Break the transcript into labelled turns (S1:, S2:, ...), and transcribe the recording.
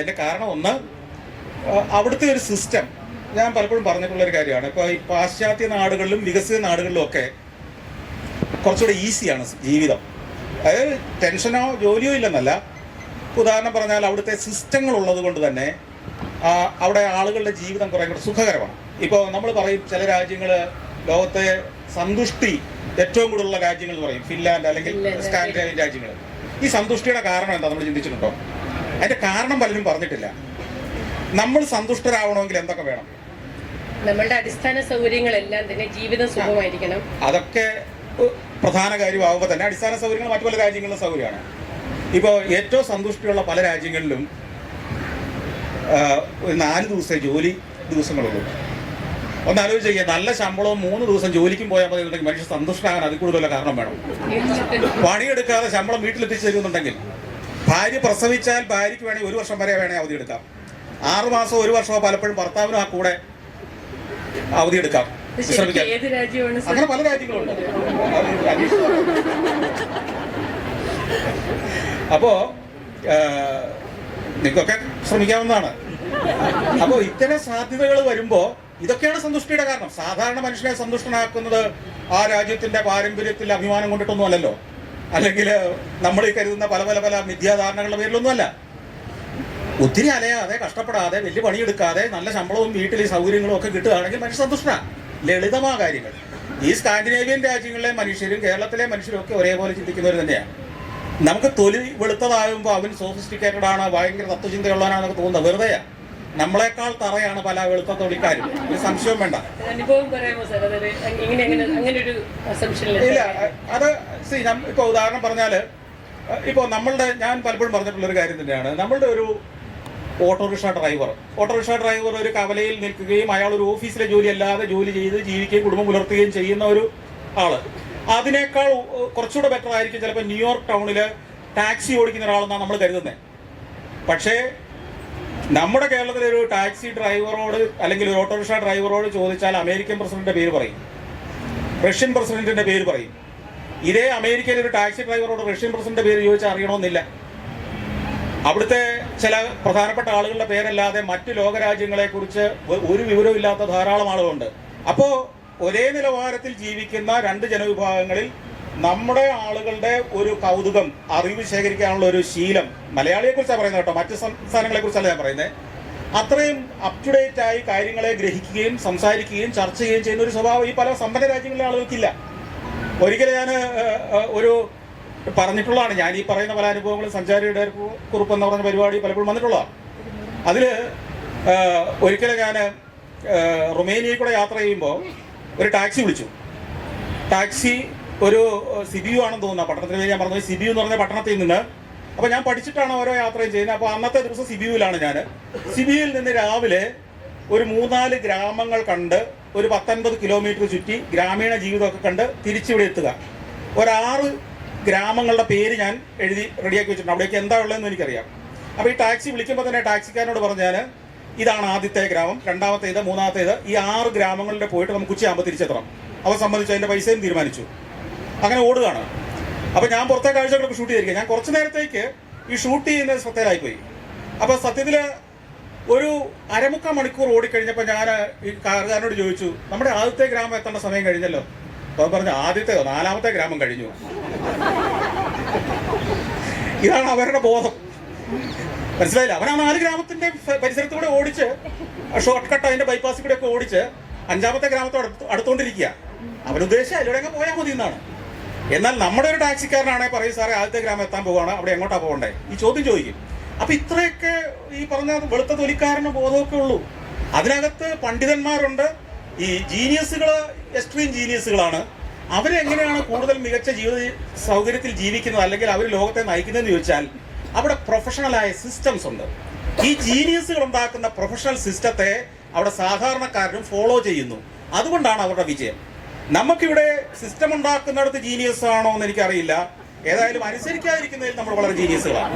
S1: അതിന്റെ കാരണം ഒന്ന് അവിടുത്തെ ഒരു സിസ്റ്റം ഞാൻ പലപ്പോഴും പറഞ്ഞിട്ടുള്ള ഒരു കാര്യമാണ്. ഇപ്പോൾ ഈ പാശ്ചാത്യ നാടുകളിലും വികസിത നാടുകളിലും ഒക്കെ കുറച്ചുകൂടെ ഈസിയാണ് ജീവിതം. അതായത് ടെൻഷനോ ജോലിയോ ഇല്ലെന്നല്ല. ഉദാഹരണം പറഞ്ഞാൽ അവിടുത്തെ സിസ്റ്റങ്ങൾ ഉള്ളത് കൊണ്ട് തന്നെ അവിടെ ആളുകളുടെ ജീവിതം കുറേ കൂടെ സുഖകരമാണ്. ഇപ്പോൾ നമ്മൾ പറയും ചില രാജ്യങ്ങൾ ലോകത്തെ സന്തുഷ്ടി ഏറ്റവും കൂടുതലുള്ള രാജ്യങ്ങൾ എന്ന് പറയും. ഫിൻലാൻഡ് അല്ലെങ്കിൽ സ്കാൻഡിനേവിയൻ രാജ്യങ്ങൾ ഈ സന്തുഷ്ടിയുടെ കാരണം എന്താ? നമ്മൾ ചിന്തിച്ചിട്ടുണ്ടോ? അതിന്റെ കാരണം പലരും പറഞ്ഞിട്ടില്ല. നമ്മൾ സന്തുഷ്ടരാവണമെങ്കിൽ എന്തൊക്കെ വേണം?
S2: നമ്മളുടെ അടിസ്ഥാന സൗകര്യങ്ങളെല്ലാം തന്നെ ജീവിതം സുഖമായിരിക്കണം.
S1: അതൊക്കെ പ്രധാന കാര്യമാവുമ്പോൾ തന്നെ അടിസ്ഥാന സൗകര്യങ്ങൾ മറ്റു പല രാജ്യങ്ങളിലും സൗകര്യമാണ്. ഇപ്പോൾ ഏറ്റവും സന്തുഷ്ടിയുള്ള പല രാജ്യങ്ങളിലും ഒരു നാല് ദിവസത്തെ ജോലി ദിവസങ്ങളുള്ളൂ. ഒന്ന് ആലോചിച്ച് നല്ല ശമ്പളവും മൂന്ന് ദിവസം ജോലിക്കും പോയാൽ മതി എന്നുണ്ടെങ്കിൽ മനുഷ്യൻ സന്തുഷ്ടനാകാൻ അതിൽ കൂടുതലുള്ള കാരണം വേണം. പണിയെടുക്കാതെ ശമ്പളം വീട്ടിലെത്തിച്ചു തരുന്നുണ്ടെങ്കിൽ ഭാര്യ പ്രസവിച്ചാൽ ഭാര്യയ്ക്ക് വേണമെങ്കിൽ ഒരു വർഷം വരെ വേണേൽ അവധി എടുക്കാം. ആറു മാസം ഒരു വർഷമോ പലപ്പോഴും ഭർത്താവിനും ആ കൂടെ അവധി എടുക്കാം.
S2: വിശ്രമിക്കാം
S1: അങ്ങനെ പല രാജ്യങ്ങളുണ്ട്. അപ്പോ നിങ്ങൾക്കൊക്കെ ശ്രമിക്കാവുന്നതാണ്. അപ്പോൾ ഇത്തരം സാധ്യതകൾ വരുമ്പോ ഇതൊക്കെയാണ് സന്തുഷ്ടിയുടെ കാരണം. സാധാരണ മനുഷ്യനെ സന്തുഷ്ടനാക്കുന്നത് ആ രാജ്യത്തിന്റെ പാരമ്പര്യത്തിൽ അഭിമാനം കൊണ്ടിട്ടൊന്നും അല്ലല്ലോ. അല്ലെങ്കിൽ നമ്മൾ ഈ കരുതുന്ന പല പല പല മിഥ്യാധാരണകളുടെ പേരിലൊന്നും അല്ല ഒത്തിരി അലയാതെ കഷ്ടപ്പെടാതെ വലിയ പണിയെടുക്കാതെ നല്ല ശമ്പളവും വീട്ടിൽ സൗകര്യങ്ങളും ഒക്കെ കിട്ടുകയാണെങ്കിൽ മനുഷ്യ സന്തുഷ്ടനാണ് ലളിതമായ കാര്യങ്ങൾ. ഈ സ്കാൻഡിനേവിയൻ രാജ്യങ്ങളിലെ മനുഷ്യരും കേരളത്തിലെ മനുഷ്യരും ഒക്കെ ഒരേപോലെ ചിന്തിക്കുന്നവർ തന്നെയാണ്. നമുക്ക് തൊലി വെളുത്തതാകുമ്പോൾ അവൻ സോഫിസ്റ്റിക്കേറ്റഡ് ഭയങ്കര തത്വചിന്തയുള്ളവനാണെന്നൊക്കെ തോന്നുന്നത്. വെറുതെയാ. നമ്മളെക്കാൾ തറയാണ് പല വെളുത്ത തൊഴിക്കാരും ഒരു സംശയവും വേണ്ട. ഇല്ല അത് സി ഇപ്പൊ ഉദാഹരണം പറഞ്ഞാൽ ഇപ്പൊ നമ്മളുടെ ഞാൻ പലപ്പോഴും പറഞ്ഞിട്ടുള്ള ഒരു കാര്യം തന്നെയാണ്. നമ്മളുടെ ഒരു ഓട്ടോറിക്ഷ ഡ്രൈവർ. ഓട്ടോറിക്ഷ ഡ്രൈവർ ഒരു കവലയിൽ നിൽക്കുകയും അയാൾ ഒരു ഓഫീസിലെ ജോലി അല്ലാതെ ജോലി ചെയ്ത് ജീവിക്കുകയും കുടുംബം പുലർത്തുകയും ചെയ്യുന്ന ഒരു ആൾ. അതിനേക്കാൾ കുറച്ചുകൂടെ ബെറ്റർ ആയിരിക്കും ചിലപ്പോൾ ന്യൂയോർക്ക് ടൗണിൽ ടാക്സി ഓടിക്കുന്ന ഒരാളെന്നാണ് നമ്മൾ കരുതുന്നത് പക്ഷേ നമ്മുടെ കേരളത്തിലെ ഒരു ടാക്സി ഡ്രൈവറോട് അല്ലെങ്കിൽ ഒരു ഓട്ടോറിക്ഷ ഡ്രൈവറോട് ചോദിച്ചാൽ അമേരിക്കൻ പ്രസിഡന്റിന്റെ പേര് പറയും. റഷ്യൻ പ്രസിഡന്റിന്റെ പേര് പറയും. ഇതേ അമേരിക്കയിലെ ഒരു ടാക്സി ഡ്രൈവറോട് റഷ്യൻ പ്രസിഡന്റിന്റെ പേര് ചോദിച്ചാൽ അറിയണമെന്നില്ല. അവിടുത്തെ ചില പ്രധാനപ്പെട്ട ആളുകളുടെ പേരല്ലാതെ മറ്റു ലോകരാജ്യങ്ങളെ കുറിച്ച് ഒരു വിവരവും ഇല്ലാത്ത ധാരാളം ആളുകളുണ്ട്. അപ്പോൾ ഒരേ നിലവാരത്തിൽ ജീവിക്കുന്ന രണ്ട് ജനവിഭാഗങ്ങളിൽ നമ്മുടെ ആളുകളുടെ ഒരു കൗതുകം അറിവ് ശേഖരിക്കാനുള്ള ഒരു ശീലം മലയാളിയെ കുറിച്ചാണ് പറയുന്നത് കേട്ടോ. മറ്റ് സംസ്ഥാനങ്ങളെ കുറിച്ചല്ല ഞാൻ പറയുന്നത് അത്രയും അപ് ടു ഡേറ്റ് ആയി കാര്യങ്ങളെ ഗ്രഹിക്കുകയും സംസാരിക്കുകയും ചർച്ച ചെയ്യുകയും ചെയ്യുന്ന ഒരു സ്വഭാവം ഈ പല സമ്പന്ന രാജ്യങ്ങളിലെ ആളുകൾക്കില്ല. ഒരിക്കലും ഞാൻ ഒരു പറഞ്ഞിട്ടുള്ളതാണ്. ഞാൻ ഈ പറയുന്ന പല അനുഭവങ്ങളും സഞ്ചാരിയുടെ കുറിപ്പ് എന്ന് പറഞ്ഞ പരിപാടി പലപ്പോഴും വന്നിട്ടുള്ളതാണ്. അതിൽ ഒരിക്കലും ഞാൻ റുമേനിയയിൽ കൂടെ യാത്ര ചെയ്യുമ്പോൾ ഒരു ടാക്സി വിളിച്ചു. ടാക്സി ഒരു സിബിയു ആണെന്ന് തോന്നുന്നു പട്ടണത്തിന് പേര് ഞാൻ പറഞ്ഞു സിബിയു എന്ന് പറഞ്ഞ പട്ടണത്തിൽ നിന്ന് അപ്പോൾ ഞാൻ പഠിച്ചിട്ടാണ് ഓരോ യാത്രയും ചെയ്യുന്നത്. അപ്പോൾ അന്നത്തെ ദിവസം സിബിയുവിലാണ് ഞാൻ സിബിയുവിൽ നിന്ന് രാവിലെ ഒരു മൂന്നാൽ ഗ്രാമങ്ങൾ കണ്ട് ഒരു പത്തൊൻപത് കിലോമീറ്റർ ചുറ്റി ഗ്രാമീണ ജീവിതമൊക്കെ കണ്ട് തിരിച്ചിവിടെ എത്തുക. ഒരാറ് ഗ്രാമങ്ങളുടെ പേര് ഞാൻ എഴുതി റെഡിയാക്കി വെച്ചിട്ടുണ്ട്. അവിടേക്ക് എന്താ ഉള്ളതെന്ന് എനിക്കറിയാം. അപ്പോൾ ഈ ടാക്സി വിളിക്കുമ്പോൾ തന്നെ ടാക്സിക്കാരനോട് പറഞ്ഞാൽ ഇതാണ് ആദ്യത്തെ ഗ്രാമം രണ്ടാമത്തേത് മൂന്നാമത്തേത്. ഈ ആറ് ഗ്രാമങ്ങളിലെ പോയിട്ട് നമുക്ക് ഉച്ചയാകുമ്പോൾ തിരിച്ചെത്തണം. അവ സംബന്ധിച്ച് അതിന്റെ പൈസയും തീരുമാനിച്ചു. അങ്ങനെ ഓടുകയാണ്. അപ്പോൾ ഞാൻ പുറത്തെ കാഴ്ചകളൊക്കെ ഷൂട്ട് ചെയ്തിരിക്കുക ഞാൻ കുറച്ച് നേരത്തേക്ക് ഈ ഷൂട്ട് ചെയ്യുന്ന ശ്രദ്ധയിലായിപ്പോയി. അപ്പോൾ സത്യത്തിൽ ഒരു അരമുക്കാൽ മണിക്കൂർ ഓടിക്കഴിഞ്ഞപ്പോൾ ഞാൻ ഈ കാറുകാരനോട് ചോദിച്ചു നമ്മുടെ ആദ്യത്തെ ഗ്രാമം എത്തേണ്ട സമയം കഴിഞ്ഞല്ലോ? അപ്പോൾ പറഞ്ഞു ആദ്യത്തെയോ നാലാമത്തെ ഗ്രാമം കഴിഞ്ഞു. ഇതാണ് അവരുടെ ബോധം. മനസ്സിലായില്ല? അവൻ ആ നാല് ഗ്രാമത്തിന്റെ പരിസരത്തൂടെ ഓടിച്ച് ഷോർട്ട് കട്ട് അതിന്റെ ബൈപ്പാസിൽ കൂടെ ഒക്കെ ഓടിച്ച് അഞ്ചാമത്തെ ഗ്രാമത്തോട് അടുത്ത് അടുത്തോണ്ടിരിക്കുക അവൻ അതിലൂടെ പോയാൽ മതി എന്നാണ് എന്നാൽ നമ്മുടെ ഒരു ടാക്സിക്കാരനാണെങ്കിൽ പറയും സാറേ ആദ്യത്തെ ഗ്രാമം എത്താൻ പോവാണ്. അവിടെ എങ്ങോട്ടാ പോകണ്ടേ? ഈ ചോദ്യം ചോദിക്കും. അപ്പൊ ഇത്രയൊക്കെ ഈ പറഞ്ഞ വെളുത്ത തൊലിക്കാരന് ബോധമൊക്കെ ഉള്ളൂ. അതിനകത്ത് പണ്ഡിതന്മാരുണ്ട്. ഈ ജീനിയസുകൾ എക്സ്ട്രീം ജീനിയസുകളാണ്. അവരെങ്ങനെയാണ് കൂടുതൽ മികച്ച ജീവിത സൗകര്യത്തിൽ ജീവിക്കുന്നത്? അല്ലെങ്കിൽ അവർ ലോകത്തെ നയിക്കുന്നതെന്ന് ചോദിച്ചാൽ അവിടെ പ്രൊഫഷണലായ സിസ്റ്റംസ് ഉണ്ട്. ഈ ജീനിയസുകൾ ഉണ്ടാക്കുന്ന പ്രൊഫഷണൽ സിസ്റ്റത്തെ അവിടെ സാധാരണക്കാരനും ഫോളോ ചെയ്യുന്നു. അതുകൊണ്ടാണ് അവരുടെ വിജയം. നമുക്കിവിടെ സിസ്റ്റം ഉണ്ടാക്കുന്നിടത്ത് ജീനിയസ് ആണോ എന്ന് എനിക്കറിയില്ല. ഏതായാലും അനുസരിക്കാതിരിക്കുന്നതിൽ നമ്മൾ വളരെ ജീനിയസുകളാണ്